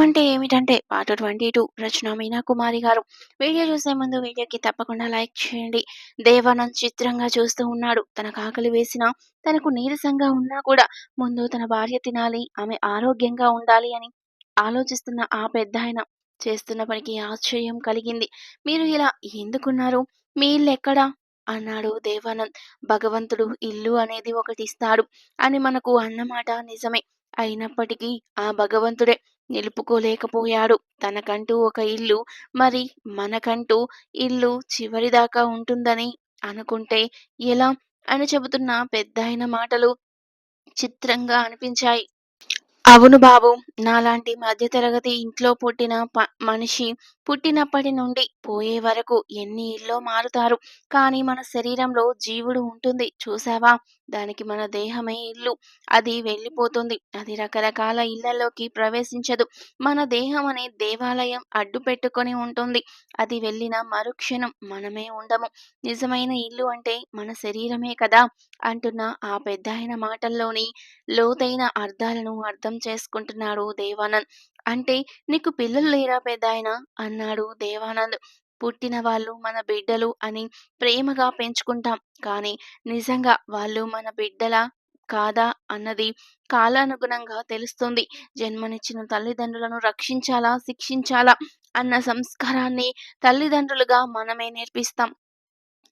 అంటే ఏమిటంటే part twenty two Rachana Meena Kumari గారు. వీడియో చూసే ముందు వీడియోకి తప్పకుండా లైక్ చేయండి. దేవానంద్ చిత్రంగా చూస్తూ ఉన్నాడు. తనకు ఆకలి వేసినా తనకు నీరసంగా ఉన్నా కూడా ముందు తన భార్య తినాలి ఆమె ఆరోగ్యంగా ఉండాలి అని ఆలోచిస్తున్న ఆ పెద్ద ఆయన చేస్తున్న పనికి ఆశ్చర్యం కలిగింది. మీరు ఇలా ఎందుకున్నారు? మీ ఇల్లు ఎక్కడా? అన్నాడు దేవానంద్. భగవంతుడు ఇల్లు అనేది ఒకటి ఇస్తాడు అని మనకు అన్నమాట నిజమే. అయినప్పటికీ ఆ భగవంతుడే నిలుపుకోలేకపోయాడు. తనకంటూ ఒక ఇల్లు మరి మనకంటూ ఇల్లు చివరిదాకా ఉంటుందని అనుకుంటే ఎలా అని చెబుతున్న పెద్దాయన మాటలు చిత్రంగా అనిపించాయి. అవును బాబు. నాలాంటి మధ్యతరగతి ఇంట్లో పుట్టిన ప మనిషి పుట్టినప్పటి నుండి పోయే వరకు ఎన్ని ఇల్లో మారుతారు. కానీ మన శరీరంలో జీవుడు ఉంటుంది. చూసావా? దానికి మన దేహమే ఇల్లు. అది వెళ్ళిపోతుంది. అది రకరకాల ఇళ్ళలోకి ప్రవేశించదు. మన దేహం అనే దేవాలయం అడ్డు పెట్టుకొని ఉంటుంది. అది వెళ్ళిన మరుక్షణం మనమే ఉండము. నిజమైన ఇల్లు అంటే మన శరీరమే కదా? అంటున్న ఆ పెద్దాయన మాటల్లోని లోతైన అర్థాలను అర్థం చేసుకుంటున్నాడు దేవానంద్. అంటే నీకు పిల్లలు లేరా పెద్దాయన? అన్నాడు దేవానంద్. పుట్టిన వాళ్ళు మన బిడ్డలు అని ప్రేమగా పెంచుకుంటాం. కానీ నిజంగా వాళ్ళు మన బిడ్డల కాదా అన్నది కాలానుగుణంగా తెలుస్తుంది. జన్మనిచ్చిన తల్లిదండ్రులను రక్షించాలా శిక్షించాలా అన్న సంస్కారాన్ని తల్లిదండ్రులుగా మనమే నేర్పిస్తాం.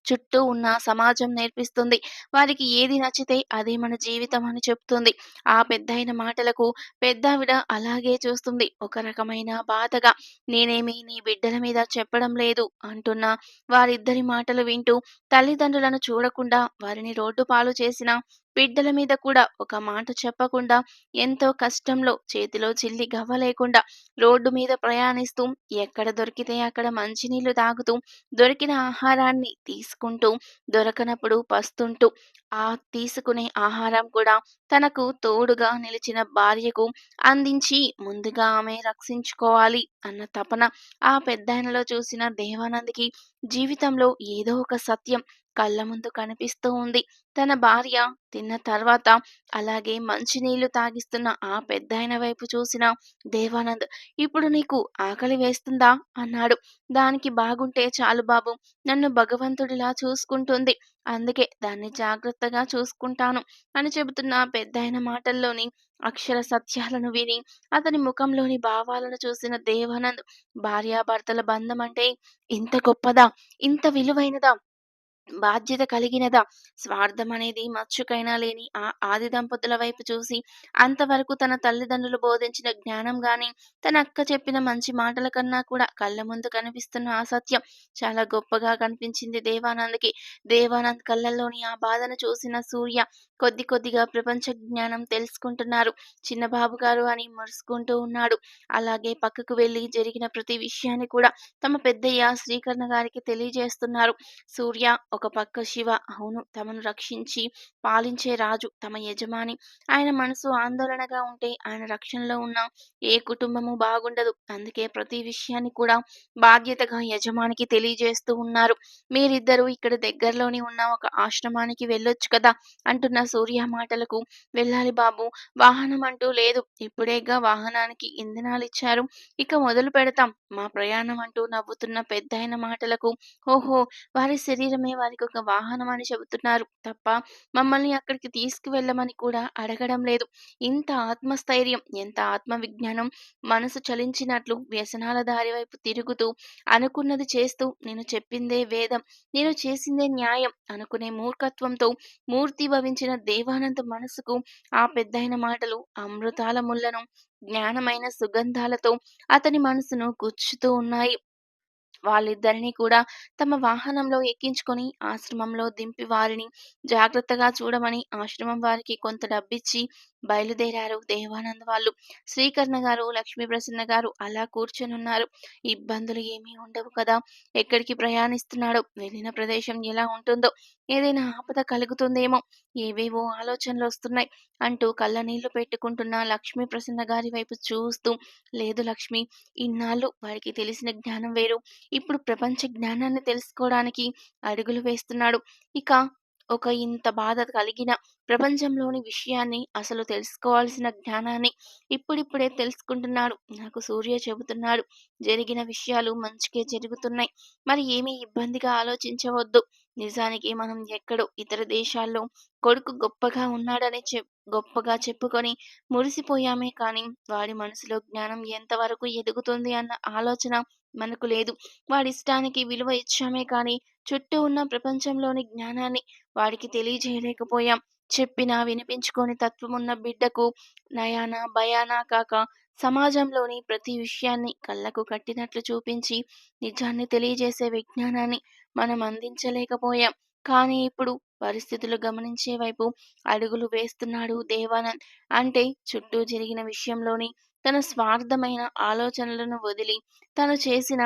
చుట్టూ ఉన్న సమాజం నేర్పిస్తుంది. వారికి ఏది నచ్చితే అదే మన జీవితం అని చెప్తుంది. ఆ పెద్దయిన మాటలకు పెద్దావిడ అలాగే చూస్తుంది. ఒక రకమైన బాధగా నేనేమి నీ బిడ్డల మీద చెప్పడం లేదు అంటున్న వారిద్దరి మాటలు వింటూ తల్లిదండ్రులను చూడకుండా వారిని రోడ్డు పాలు చేసిన బిడ్డల మీద కూడా ఒక మాట చెప్పకుండా ఎంతో కష్టంలో చేతిలో చిల్లి గవ్వ లేకుండా రోడ్డు మీద ప్రయాణిస్తూ ఎక్కడ దొరికితే అక్కడ మంచినీళ్ళు తాగుతూ దొరికిన ఆహారాన్ని తీసుకుంటూ దొరకనప్పుడు పస్తుంటూ ఆ తీసుకునే ఆహారం కూడా తనకు తోడుగా నిలిచిన భార్యకు అందించి ముందుగా ఆమె రక్షించుకోవాలి. అన్న తపన ఆ పెద్దాయనలో చూసిన దేవానంద్కి జీవితంలో ఏదో ఒక సత్యం కళ్ళ ముందు కనిపిస్తూ ఉంది. తన భార్య తిన్న తర్వాత అలాగే మంచినీళ్ళు తాగిస్తున్న ఆ పెద్దాయన వైపు చూసిన దేవానంద్ ఇప్పుడు నీకు ఆకలి వేస్తుందా? అన్నాడు. దానికి బాగుంటే చాలు బాబు నన్ను భగవంతుడిలా చూసుకుంటుంది. అందుకే దాన్ని జాగ్రత్తగా చూసుకుంటాను అని చెబుతున్న పెద్దాయన మాటల్లోని అక్షర సత్యాలను విని అతని ముఖంలోని భావాలను చూసిన దేవానంద్ భార్యాభర్తల బంధం అంటే ఇంత గొప్పదా? ఇంత విలువైనదా? బాధ్యత కలిగినదా? స్వార్థం అనేది మచ్చుకైనా లేని ఆ ఆది దంపతుల వైపు చూసి అంతవరకు తన తల్లిదండ్రులు బోధించిన జ్ఞానం గాని తన అక్క చెప్పిన మంచి మాటల కన్నా కూడా కళ్ళ ముందు కనిపిస్తున్న ఆ సత్యం చాలా గొప్పగా కనిపించింది దేవానంద్కి. దేవానంద్ కళ్ళల్లోని ఆ బాధను చూసిన సూర్య కొద్ది కొద్దిగా ప్రపంచ జ్ఞానం తెలుసుకుంటున్నారు. చిన్నబాబు గారు అని మురుసుకుంటూ ఉన్నాడు. అలాగే పక్కకు వెళ్ళి జరిగిన ప్రతి విషయాన్ని కూడా తమ పెద్దయ్య శ్రీకరణ గారికి తెలియజేస్తున్నారు. సూర్య ఒక పక్క శివ అవును తమను రక్షించి పాలించే రాజు తమ యజమాని. ఆయన మనసు ఆందోళనగా ఉంటే ఆయన రక్షణలో ఉన్న ఏ కుటుంబము బాగుండదు. అందుకే ప్రతి విషయాన్ని కూడా బాధ్యతగా యజమానికి తెలియజేస్తూ ఉన్నారు. మీరిద్దరూ ఇక్కడ దగ్గరలోని ఉన్న ఒక ఆశ్రమానికి వెళ్ళొచ్చు కదా? అంటున్న సూర్య మాటలకు వెళ్ళాలి బాబు. వాహనం అంటూ లేదు. ఇప్పుడేగా వాహనానికి ఇంధనాలు ఇచ్చారు ఇక మొదలు పెడతాం. మా ప్రయాణం అంటూ నవ్వుతున్న పెద్దాయన మాటలకు ఓహో వారి శరీరమే వారి వారికి ఒక వాహనం అని చెబుతున్నారు. తప్ప మమ్మల్ని అక్కడికి తీసుకువెళ్ళమని కూడా అడగడం లేదు. ఇంత ఆత్మస్థైర్యం ఎంత ఆత్మవిజ్ఞానం మనసు చలించినట్లు వ్యసనాల దారి వైపు తిరుగుతూ అనుకున్నది చేస్తూ నేను చెప్పిందే వేదం నేను చేసిందే న్యాయం అనుకునే మూర్ఖత్వంతో మూర్తి భవించిన దేవానంద మనసుకు ఆ పెద్దయిన మాటలు అమృతాల ముళ్ళను జ్ఞానమైన సుగంధాలతో అతని మనసును గుచ్చుతూ ఉన్నాయి. వాళ్ళిద్దరినీ కూడా తమ వాహనంలో ఎక్కించుకొని ఆశ్రమంలో దింపి వారిని జాగ్రత్తగా చూడమని ఆశ్రమం వారికి కొంత డబ్బిచ్చి బయలుదేరారు. దేవానంద్ వాళ్ళు శ్రీకర్ణ గారు లక్ష్మీ ప్రసన్న గారు అలా కూర్చొనున్నారు. ఇబ్బందులు ఏమీ ఉండవు కదా? ఎక్కడికి ప్రయాణిస్తున్నాడో? వెళ్ళిన ప్రదేశం ఎలా ఉంటుందో? ఏదైనా ఆపద కలుగుతుందేమో? ఏవేవో ఆలోచనలు వస్తున్నాయి అంటూ కళ్ళ నీళ్ళు పెట్టుకుంటున్న లక్ష్మీ ప్రసన్న గారి వైపు చూస్తూ లేదు లక్ష్మి ఇన్నాళ్ళు వారికి తెలిసిన జ్ఞానం వేరు. ఇప్పుడు ప్రపంచ జ్ఞానాన్ని తెలుసుకోవడానికి అడుగులు వేస్తున్నాడు. ఇక ఒక ఇంత బాధ కలిగిన ప్రపంచంలోని విషయాన్ని అసలు తెలుసుకోవాల్సిన జ్ఞానాన్ని ఇప్పుడిప్పుడే తెలుసుకుంటున్నాడు. నాకు సూర్య చెబుతున్నాడు జరిగిన విషయాలు మంచికే జరుగుతున్నాయి. మరి ఏమీ ఇబ్బందిగా ఆలోచించవద్దు. నిజానికి మనం ఎక్కడో ఇతర దేశాల్లో కొడుకు గొప్పగా ఉన్నాడని చెప్ గొప్పగా చెప్పుకొని మురిసిపోయామే కానీ వాడి మనసులో జ్ఞానం ఎంతవరకు ఎదుగుతుంది అన్న ఆలోచన మనకు లేదు. వాడిష్టానికి విలువ ఇచ్చామే కానీ చుట్టూ ఉన్న ప్రపంచంలోని జ్ఞానాన్ని వాడికి తెలియజేయలేకపోయాం. చెప్పినా వినిపించుకొని తత్వమున్న బిడ్డకు నయాన భయానా కాక సమాజంలోని ప్రతి విషయాన్ని కళ్ళకు కట్టినట్లు చూపించి నిజాన్ని తెలియజేసే విజ్ఞానాన్ని మనం అందించలేకపోయాం. కానీ ఇప్పుడు పరిస్థితులు గమనించే వైపు అడుగులు వేస్తున్నాడు దేవానంద్. అంటే చుట్టూ జరిగిన విషయంలోని తన స్వార్థమైన ఆలోచనలను వదిలి తను చేసిన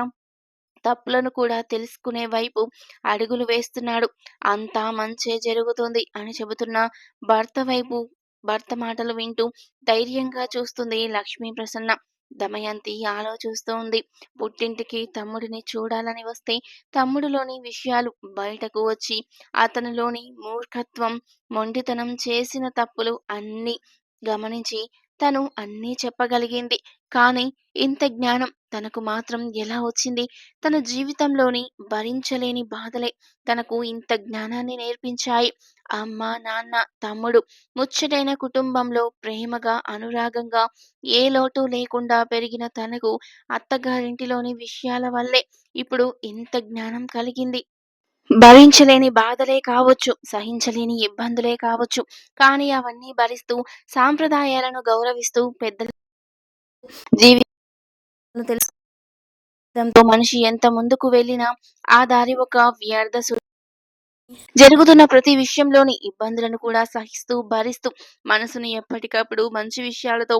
తప్పులను కూడా తెలుసుకునే వైపు అడుగులు వేస్తున్నాడు. అంతా మంచే జరుగుతుంది అని చెబుతున్న భర్త వైపు భర్త మాటలు వింటూ ధైర్యంగా చూస్తుంది లక్ష్మీ ప్రసన్న. దమయంతి ఆలోచిస్తూ ఉంది. పుట్టింటికి తమ్ముడిని చూడాలని వస్తే తమ్ముడిలోని విషయాలు బయటకు వచ్చి అతనిలోని మూర్ఖత్వం మొండితనం చేసిన తప్పులు అన్నీ గమనించి తను అన్నీ చెప్పగలిగింది. కానీ ఇంత జ్ఞానం తనకు మాత్రం ఎలా వచ్చింది? తన జీవితంలోని భరించలేని బాధలే తనకు ఇంత జ్ఞానాన్ని నేర్పించాయి. అమ్మ నాన్న తమ్ముడు ముచ్చటైన కుటుంబంలో ప్రేమగా అనురాగంగా ఏ లోటు లేకుండా పెరిగిన తనకు అత్తగారింటిలోని విషయాల వల్లే ఇప్పుడు ఇంత జ్ఞానం కలిగింది. భరించలేని బాధలే కావచ్చు సహించలేని ఇబ్బందులే కావచ్చు కానీ అవన్నీ భరిస్తూ సాంప్రదాయాలను గౌరవిస్తూ పెద్దలు జీవి తెలుసుకోవడంతో మనిషి ఎంత ముందుకు వెళ్ళినా ఆ దారి ఒక వ్యర్థ సు- జరుగుతున్న ప్రతి విషయంలోని ఇబ్బందులను కూడా సహిస్తూ భరిస్తూ మనసును ఎప్పటికప్పుడు మంచి విషయాలతో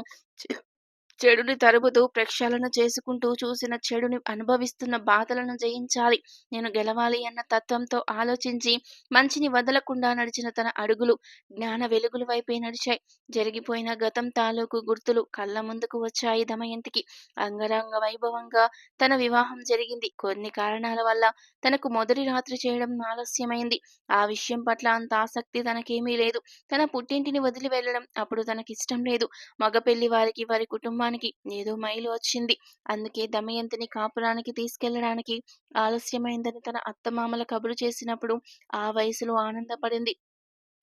చెడుని తరుముతూ ప్రక్షాళన చేసుకుంటూ చూసిన చెడుని అనుభవిస్తున్న బాధలను జయించాలి. నేను గెలవాలి అన్న తత్వంతో ఆలోచించి మంచిని వదలకుండా నడిచిన తన అడుగులు జ్ఞాన వెలుగుల వైపే నడిచాయి. జరిగిపోయిన గతం తాలూకు గుర్తులు కళ్ళ ముందుకు వచ్చాయి దమయంతికి. అంగరంగ వైభవంగా తన వివాహం జరిగింది. కొన్ని కారణాల వల్ల తనకు మొదటి రాత్రి చేయడం ఆలస్యమైంది. ఆ విషయం పట్ల అంత ఆసక్తి తనకేమీ లేదు. తన పుట్టింటిని వదిలి వెళ్ళడం అప్పుడు తనకిష్టం లేదు. మగ పెళ్ళి వారికి వారి కుటుంబానికి ఏదో మైలు వచ్చింది. అందుకే దమయంతిని కాపురానికి తీసుకెళ్ళడానికి ఆలస్యమైందని తన అత్తమామల కబురు చేసినప్పుడు ఆ వయసులో ఆనందపడింది.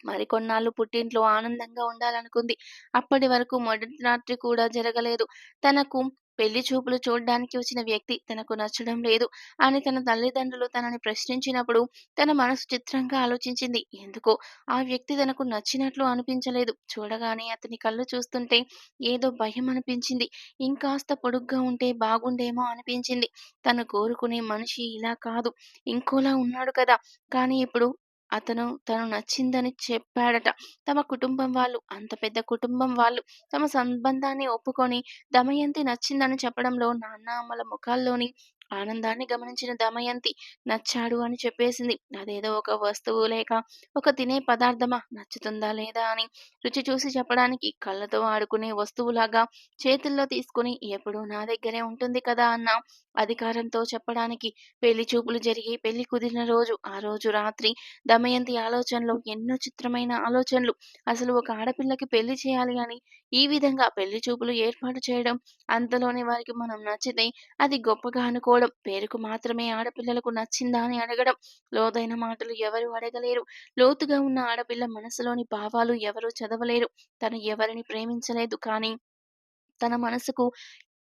మరికొన్నాళ్ళు పుట్టింట్లో ఆనందంగా ఉండాలనుకుంది. అప్పటి వరకు మొదటి రాత్రి కూడా జరగలేదు. తనకు పెళ్ళి చూపులు చూడడానికి వచ్చిన వ్యక్తి తనకు నచ్చడం లేదు. అని తన తల్లిదండ్రులు తనని ప్రశ్నించినప్పుడు తన మనసు చిత్రంగా ఆలోచించింది. ఎందుకో ఆ వ్యక్తి తనకు నచ్చినట్లు అనిపించలేదు. చూడగానే అతని కళ్ళు చూస్తుంటే ఏదో భయం అనిపించింది. ఇంకాస్త పొడుగ్గా ఉంటే బాగుండేమో అనిపించింది. తను కోరుకునే మనిషి ఇలా కాదు. ఇంకోలా ఉన్నాడు కదా. కానీ ఇప్పుడు అతను తను నచ్చిందని చెప్పాడట. తమ కుటుంబం వాళ్ళు అంత పెద్ద కుటుంబం వాళ్ళు తమ సంబంధాన్ని ఒప్పుకొని దమయంతి నచ్చిందని చెప్పడంలో నాన్న అమ్మల ముఖాల్లోని ఆనందాన్ని గమనించిన దమయంతి నచ్చాడు అని చెప్పేసింది. అదేదో ఒక వస్తువు లేక ఒక తినే పదార్థమా? నచ్చుతుందా లేదా అని రుచి చూసి చెప్పడానికి కళ్ళతో ఆడుకునే వస్తువులాగా చేతుల్లో తీసుకుని ఎప్పుడూ నా దగ్గరే ఉంటుంది కదా అన్న అధికారంతో చెప్పడానికి పెళ్ళి చూపులు జరిగి పెళ్ళి కుదిరిన రోజు ఆ రోజు రాత్రి దమయంతి ఆలోచనలో ఎన్నో చిత్రమైన ఆలోచనలు. అసలు ఒక ఆడపిల్లకి పెళ్ళి చేయాలి అని ఈ విధంగా పెళ్ళి చూపులు ఏర్పాటు చేయడం అంతలోనే వారికి మనం నచ్చితే అది గొప్పగా అనుకోవడం పేరుకు మాత్రమే ఆడపిల్లలకు నచ్చిందా అని అడగడం. లోతైన మాటలు ఎవరు అడగలేరు. లోతుగా ఉన్న ఆడపిల్ల మనసులోని భావాలు ఎవరు చదవలేరు. తను ఎవరిని ప్రేమించలేదు కానీ తన మనసుకు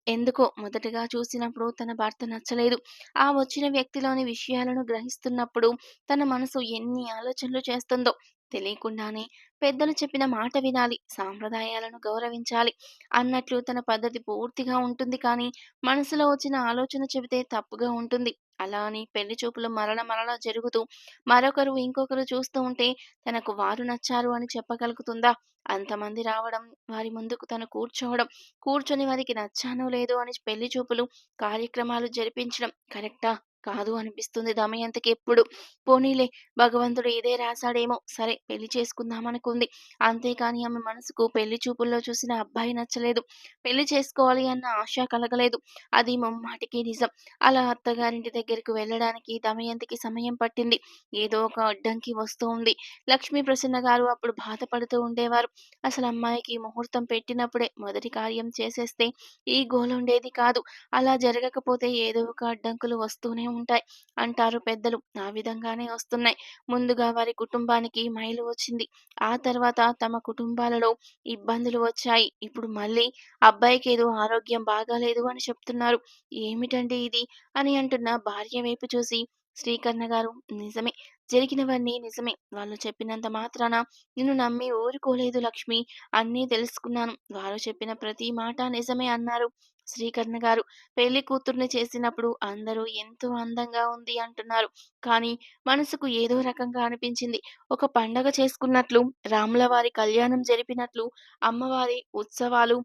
ఎందుకో మొదటగా చూసినప్పుడు తన భర్త నచ్చలేదు. ఆ వచ్చిన వ్యక్తిలోని విషయాలను గ్రహిస్తున్నప్పుడు తన మనసు ఎన్ని ఆలోచనలు చేస్తుందో తెలియకుండానే పెద్దలు చెప్పిన మాట వినాలి సాంప్రదాయాలను గౌరవించాలి అన్నట్లు తన పద్ధతి పూర్తిగా ఉంటుంది కానీ మనసులో వచ్చిన ఆలోచన చెబితే తప్పుగా ఉంటుంది. అలా అని పెళ్ళి చూపులు మరల మరల జరుగుతూ మరొకరు ఇంకొకరు చూస్తూ ఉంటే తనకు వారు నచ్చారు అని చెప్పగలుగుతుందా? అంతమంది రావడం వారి ముందుకు తను కూర్చోవడం కూర్చొని వారికి నచ్చానో లేదో అని పెళ్ళి చూపులు కార్యక్రమాలు జరిపించడం కరెక్టా? కాదు అనిపిస్తుంది దమయంతికి ఎప్పుడు. పోనీలే భగవంతుడు ఇదే రాసాడేమో సరే పెళ్ళి చేసుకుందామనుకుంది. అంతేకాని ఆమె మనసుకు పెళ్ళి చూపుల్లో చూసిన అబ్బాయి నచ్చలేదు. పెళ్ళి చేసుకోవాలి అన్న ఆశ కలగలేదు. అది ముమ్మాటికి నిజం. అలా అత్తగారింటి దగ్గరికి వెళ్ళడానికి దమయంతికి సమయం పట్టింది. ఏదో ఒక అడ్డంకి వస్తూ ఉంది. లక్ష్మీ ప్రసన్న గారు అప్పుడు బాధపడుతూ ఉండేవారు. అసలు అమ్మాయికి ముహూర్తం పెట్టినప్పుడే మొదటి కార్యం చేసేస్తే ఈ గోలుండేది కాదు. అలా జరగకపోతే ఏదో ఒక అడ్డంకులు వస్తూనే ఉంటాయి అంటారు పెద్దలు. ఆ విధంగానే వస్తున్నాయి. ముందుగా వారి కుటుంబానికి మైలు వచ్చింది. ఆ తర్వాత తమ కుటుంబాలలో ఇబ్బందులు వచ్చాయి. ఇప్పుడు మళ్ళీ అబ్బాయికి ఏదో ఆరోగ్యం బాగాలేదు అని చెప్తున్నారు. ఏమిటండి ఇది? అని అంటున్న భార్య వైపు చూసి శ్రీకర్ణ గారు నిజమే. జరిగినవన్నీ నిజమే. వాళ్ళు చెప్పినంత మాత్రాన నిన్ను నమ్మి ఊరుకోలేదు లక్ష్మి. అన్నీ తెలుసుకున్నాను. వారు చెప్పిన ప్రతి మాట నిజమే అన్నారు శ్రీకర్ణ గారు. పెళ్ళి కూతుర్ని చేసినప్పుడు అందరూ ఎంతో అందంగా ఉంది అంటున్నారు. కానీ మనసుకు ఏదో రకంగా అనిపించింది. ఒక పండగ చేసుకున్నట్లు, రాముల వారి కళ్యాణం జరిపినట్లు, అమ్మవారి ఉత్సవాలు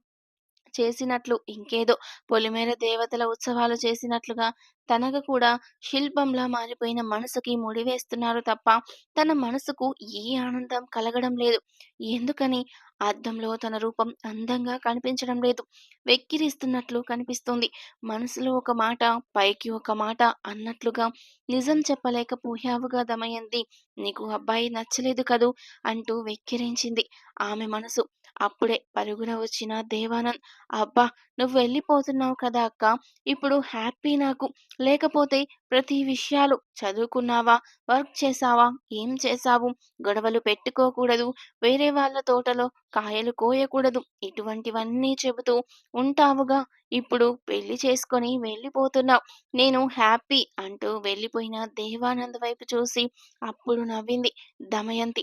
చేసినట్లు ఇంకేదో పొలిమేర దేవతల ఉత్సవాలు చేసినట్లుగా తనకు కూడా శిల్పంలా మారిపోయిన మనసుకి ముడివేస్తున్నారు తప్ప తన మనసుకు ఏ ఆనందం కలగడం లేదు. ఎందుకని? అద్దంలో తన రూపం అందంగా కనిపించడం లేదు. వెక్కిరిస్తున్నట్లు కనిపిస్తుంది మనసులో ఒక మాట, పైకి ఒక మాట అన్నట్లుగా నిజం చెప్పలేకపోయావుగా దమయంతి. నీకు అబ్బాయి నచ్చలేదు కదూ అంటూ వెక్కిరించింది ఆమె మనసు. అప్పుడే పరుగున వచ్చిన దేవానంద్. అబ్బా! నువ్వు వెళ్ళిపోతున్నావు కదా అక్కా! ఇప్పుడు హ్యాపీ నాకు. లేకపోతే ప్రతి విషయాలు చదువుకున్నావా? వర్క్ చేశావా? ఏం చేసావు గొడవలు పెట్టుకోకూడదు. వేరే వాళ్ళ తోటలో కాయలు కోయకూడదు. ఇటువంటివన్నీ చెబుతూ ఉంటావుగా! ఇప్పుడు పెళ్ళి చేసుకొని వెళ్ళిపోతున్నావు. నేను హ్యాపీ అంటూ వెళ్ళిపోయిన దేవానంద్ వైపు చూసి అప్పుడు నవ్వింది దమయంతి.